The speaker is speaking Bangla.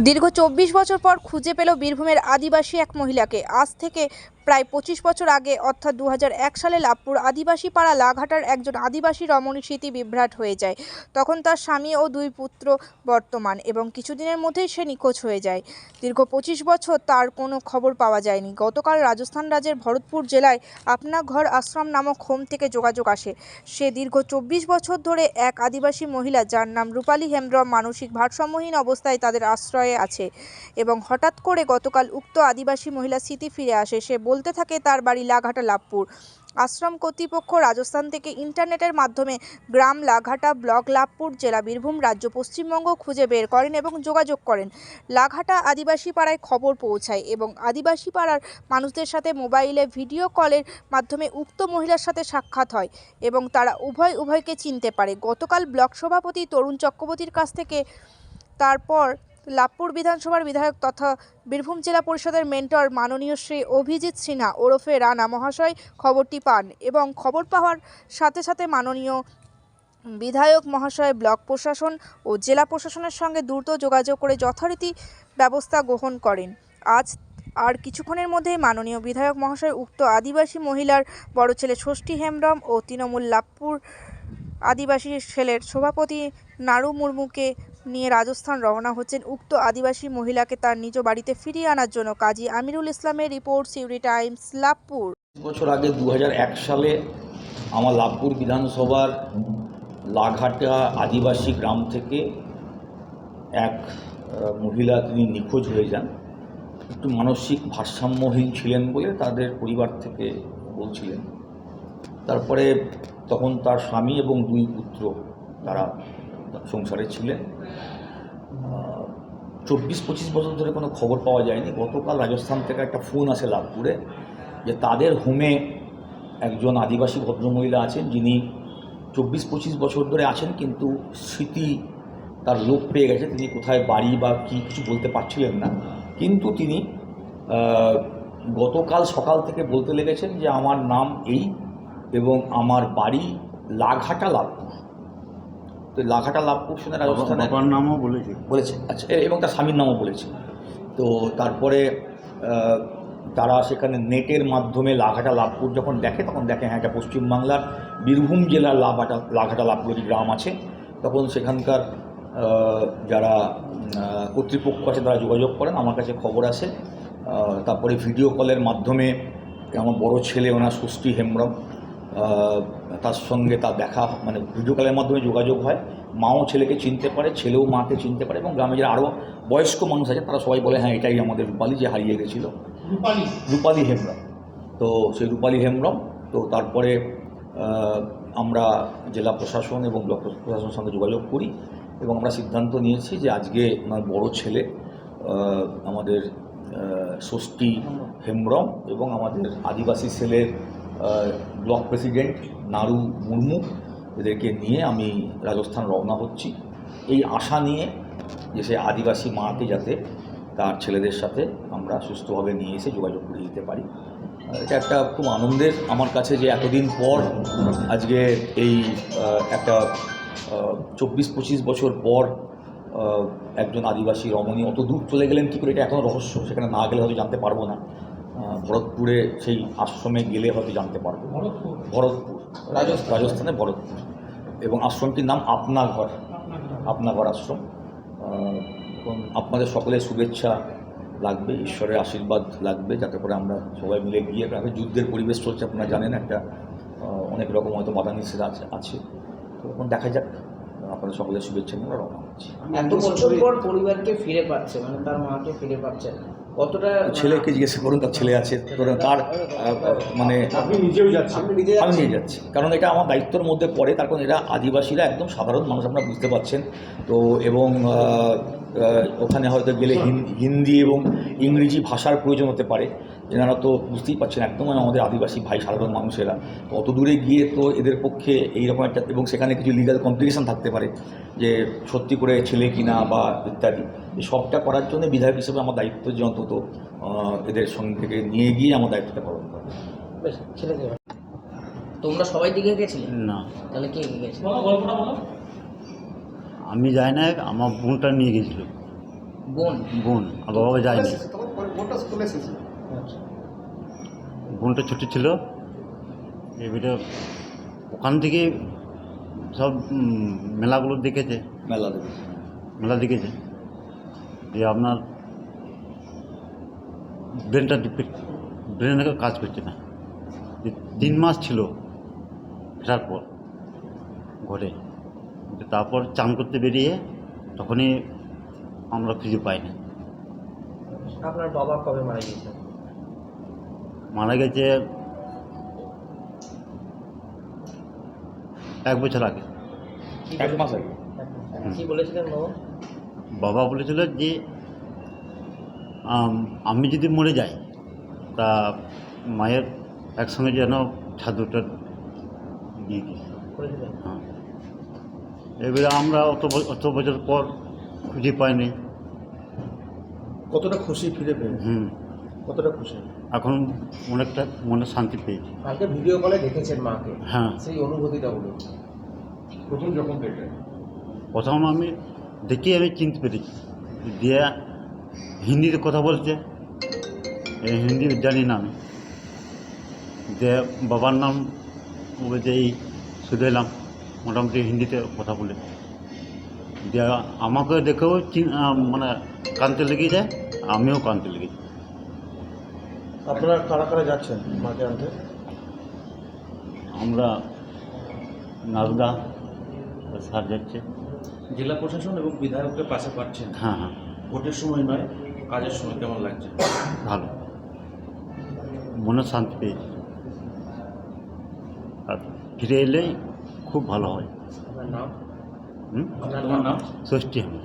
দীর্ঘ চব্বিশ বছর পর খুঁজে পেল বীরভূমের আদিবাসী এক মহিলাকে। আজ থেকে প্রায় পঁচিশ বছর আগে, অর্থাৎ দু হাজার এক সালে লাভপুর আদিবাসী পাড়া লাঘাটার একজন আদিবাসী রমণীর স্মৃতি বিভ্রাট হয়ে যায়। তখন তার স্বামী ও দুই পুত্র বর্তমান এবং কিছুদিনের মধ্যেই সে নিখোঁজ হয়ে যায়। দীর্ঘ পঁচিশ বছর তার কোনো খবর পাওয়া যায়নি। গতকাল রাজস্থান রাজ্যের ভরতপুর জেলায় আপনা ঘর আশ্রম নামক হোম থেকে যোগাযোগ আসে। সে দীর্ঘ চব্বিশ বছর ধরে এক আদিবাসী মহিলা, যার নাম রূপালী হেমব্রম মানসিক ভারসাম্যহীন অবস্থায় তাদের আশ্রয়ে আছে এবং হঠাৎ করে গতকাল উক্ত আদিবাসী মহিলা স্মৃতি ফিরে আসে। সে বলতে থাকে, তার বাড়ি লাঘাটা লাভপুর। আশ্রম কর্তৃপক্ষ রাজস্থান থেকে ইন্টারনেটের মাধ্যমে গ্রাম লাঘাটা ব্লক লাভপুর জেলা বীরভূম রাজ্য পশ্চিমবঙ্গ খুঁজে বের করেন এবং যোগাযোগ করেন। লাঘাটা আদিবাসী পাড়ায় খবর পৌঁছায় এবং আদিবাসী পাড়ার মানুষদের সাথে মোবাইলে ভিডিও কলের মাধ্যমে উক্ত মহিলার সাথে সাক্ষাৎ হয় এবং তারা উভয় উভয়কে চিনতে পারে। গতকাল ব্লক সভাপতি তরুণ চক্রবর্তীর কাছ থেকে তারপর লাভপুর বিধানসভার বিধায়ক তথা বীরভূম জেলা পরিষদের মেন্টর মাননীয় শ্রী অভিজিৎ সিনহা ওরফে রানা মহাশয় খবরটি পান এবং খবর পাওয়ার সাথে সাথে মাননীয় বিধায়ক মহাশয় ব্লক প্রশাসন ও জেলা প্রশাসনের সঙ্গে দ্রুত যোগাযোগ করে যথারীতি ব্যবস্থা গ্রহণ করেন। আজ আর কিছুক্ষণের মধ্যেই মাননীয় বিধায়ক মহাশয় উক্ত আদিবাসী মহিলার বড় ছেলে ষষ্ঠী হেমব্রম ও তৃণমূল লাভপুর আদিবাসী ছেলের সভাপতি নারু মুর্মুকে নিয়ে রাজস্থান রওনা হচ্ছেন উক্ত আদিবাসী মহিলাকে তার নিজ বাড়িতে ফিরিয়ে আনার জন্য। কাজী আমিরুল ইসলামের রিপোর্ট সিউরি টাইমস, লাভপুর। বছর আগে দু হাজার এক সালে আমার লাভপুর বিধানসভার লাঘাটা আদিবাসী গ্রাম থেকে এক মহিলা তিনি নিখোঁজ হয়ে যান। একটু মানসিক ভারসাম্যহীন ছিলেন বলে তাদের পরিবার থেকে বলছিলেন। তারপরে তখন তার স্বামী এবং দুই পুত্র তারা সংসারে ছিলেন। চব্বিশ পঁচিশ বছর ধরে কোনো খবর পাওয়া যায়নি। গতকাল রাজস্থান থেকে একটা ফোন আসে লাভপুরে যে তাদের হোমে একজন আদিবাসী ভদ্রমহিলা আছেন যিনি চব্বিশ পঁচিশ বছর ধরে আছেন, কিন্তু স্মৃতি তার লোপ পেয়ে গেছে। তিনি কোথায় বাড়ি বা কী কিছু বলতে পারছিলেন না। কিন্তু তিনি গতকাল সকাল থেকে বলতে লেগেছেন যে, আমার নাম এই এবং আমার বাড়ি লাঘাটা লাভপুর। তো লাঘাটা লাভপুর শুনে রাজস্থানে বাবার নামও বলেছে। বলেছে আচ্ছা এবং তার স্বামীর নামও বলেছে। তো তারপরে তারা সেখানে নেটের মাধ্যমে লাঘাটা লাভপুর যখন দেখে তখন দেখে হ্যাঁ এটা পশ্চিমবাংলার বীরভূম জেলার লাভাটা লাঘাটা লাভপুর গ্রাম আছে তখন সেখানকার যারা কর্তৃপক্ষ আছে তারা যোগাযোগ করেন আমার কাছে খবর আছে তারপরে ভিডিও কলের মাধ্যমে আমার বড় ছেলে ওনার ষষ্ঠী হেমব্রম তার সঙ্গে তার দেখা মানে ভিডিও কলের মাধ্যমে যোগাযোগ হয়। মাও ছেলেকে চিনতে পারে ছেলেও মাকে চিনতে পারে এবং গ্রামে যারা আরও বয়স্ক মানুষ আছে তারা সবাই বলে হ্যাঁ এটাই আমাদের রূপালী যে হারিয়ে গেছিল। রূপালী। রূপালী হেমব্রম। তো সেই রূপালী হেমব্রম তো তারপরে আমরা জেলা প্রশাসন এবং ব্লক প্রশাসনের সঙ্গে যোগাযোগ করি এবং আমরা সিদ্ধান্ত নিয়েছি যে আজকে আমার বড় ছেলে আমাদের ষষ্ঠী হেমব্রম এবং আমাদের আদিবাসী আহ, ব্লক প্রেসিডেন্ট নারু মুর্মু, এদেরকে নিয়ে আমি রাজস্থান রওনা হচ্ছি। এই আশা নিয়ে যে সে আদিবাসী মাকে যাতে তার ছেলেদের সাথে আমরা সুস্থভাবে নিয়ে এসে যোগাযোগ করে দিতে পারি। এটা একটা খুব আনন্দের, আমার কাছে যে এতদিন পর আজকে এই একটা চব্বিশ পঁচিশ বছর পর একজন আদিবাসী রমণী, অত দূর চলে গেলেন কী করে? এটা এখনও রহস্য, সেখানে না গেলে হয়তো জানতে পারব না। ভরতপুরে সেই আশ্রমে গেলে হয়তো জানতে পারব। ভরতপুর। রাজস্থান রাজস্থানে ভরতপুর। এবং আশ্রমটির নাম আপনা ঘর আপনা ঘর আশ্রম আপনাদের সকলের শুভেচ্ছা লাগবে ঈশ্বরের আশীর্বাদ লাগবে যাতে করে আমরা সবাই মিলে গিয়ে কারণ যুদ্ধের পরিবেশ চলছে আপনারা জানেন একটা অনেক রকম হয়তো বাধা নিষেধ আছে আছে। তো এখন দেখা যাক আপনাদের সকলের শুভেচ্ছা নিয়ে আমরা রওনা হচ্ছি। এত বছর পর পরিবারকে ফিরে পাচ্ছে মানে তার মাকে ফিরে পাচ্ছে কতটা ছেলেকে জিজ্ঞেস করুন তার ছেলে আছে ধরুন তার মানে আপনি নিজেও যাচ্ছেন? আমি নিয়ে যাচ্ছি। কারণ এটা আমার দায়িত্বের মধ্যে পড়ে তার কারণ এটা আদিবাসীরা একদম সাধারণ মানুষ আপনারা বুঝতে পারছেন। তো এবং ওখানে হয়তো গেলে হিন- হিন্দি এবং ইংরেজি ভাষার প্রয়োজন হতে পারে। এনারা তো বুঝতেই পারছেন একদম আমাদের আদিবাসী ভাই সাধারণ মানুষেরা। তো অত দূরে গিয়ে তো এদের পক্ষে এইরকম একটা এবং সেখানে কিছু লিগাল কমপ্লিকেশন থাকতে পারে যে সত্যি করে ছেলে কিনা বা ইত্যাদি। এই সবটা করার জন্য বিধায়ক হিসেবে আমার দায়িত্ব যে অন্তত এদের সঙ্গে থেকে নিয়ে গিয়ে আমার দায়িত্বটা পালন করা তোমরা সবাই দিকে গেছিলে? না। তাহলে কে কে গেছিল? আমি যাই না আমার বোনটা নিয়ে গেছিল। বোন? বোন আর বাবা যায়নি। আচ্ছা। বোনটা ছোটো ছিল। এবারে ওখান থেকে সব মেলাগুলো দেখেছে। মেলা দেখেছি। মেলা দেখেছে। যে আপনার ব্রেনটা ব্রেনে কাজ করছে না। যে তিন মাস ছিল ফেরার পর ঘরে। তারপর চান করতে বেরিয়ে তখনই আমরা খুঁজে পাইনি। আপনার বাবা কবে মারা গিয়েছেন মারা গেছে এক বছর আগে। এক মাস আগে। কি বলেছিলেন বাবা? বাবা বলেছিল যে আমি যদি মরে যাই তা মায়ের একসঙ্গে যেন ছাদুটা দিয়ে দিই। হ্যাঁ। এবারে আমরা অত অত বছর পর খুঁজে পাইনি। কতটা খুশি ফিরে পেয়ে হুম। কতটা খুশি? এখন অনেকটা মনে শান্তি পেয়েছি। কালকে ভিডিও কলে দেখেছেন মাকে? হ্যাঁ। সেই অনুভূতিটা বলুন। প্রথম যখন দেখে প্রথম আমি দেখে আমি চিনতে পেরেছি। দিয়ে হিন্দিতে কথা বলছে। এই হিন্দি জানি না আমি। যে বাবার নাম বলছে এই শুধু এলাম মোটামুটি হিন্দিতে কথা বলে দিয়ে আমাকে দেখেও মানে কানতে লেগে যায় আমিও কানতে লেগে যাই আপনারা কারা কারা যাচ্ছেন মাকে আনতে? আমরা নারদা সার যাচ্ছে। জেলা প্রশাসন এবং বিধায়ককে পাশে পাচ্ছেন। হ্যাঁ হ্যাঁ। ভোটের সময় নয় কাজের সময় কেমন লাগছে? ভালো। মনে শান্তি পেয়েছি। আর ফিরে এলেই খুব ভালো হয়। নাম? তোমার নাম? ষষ্ঠী নাম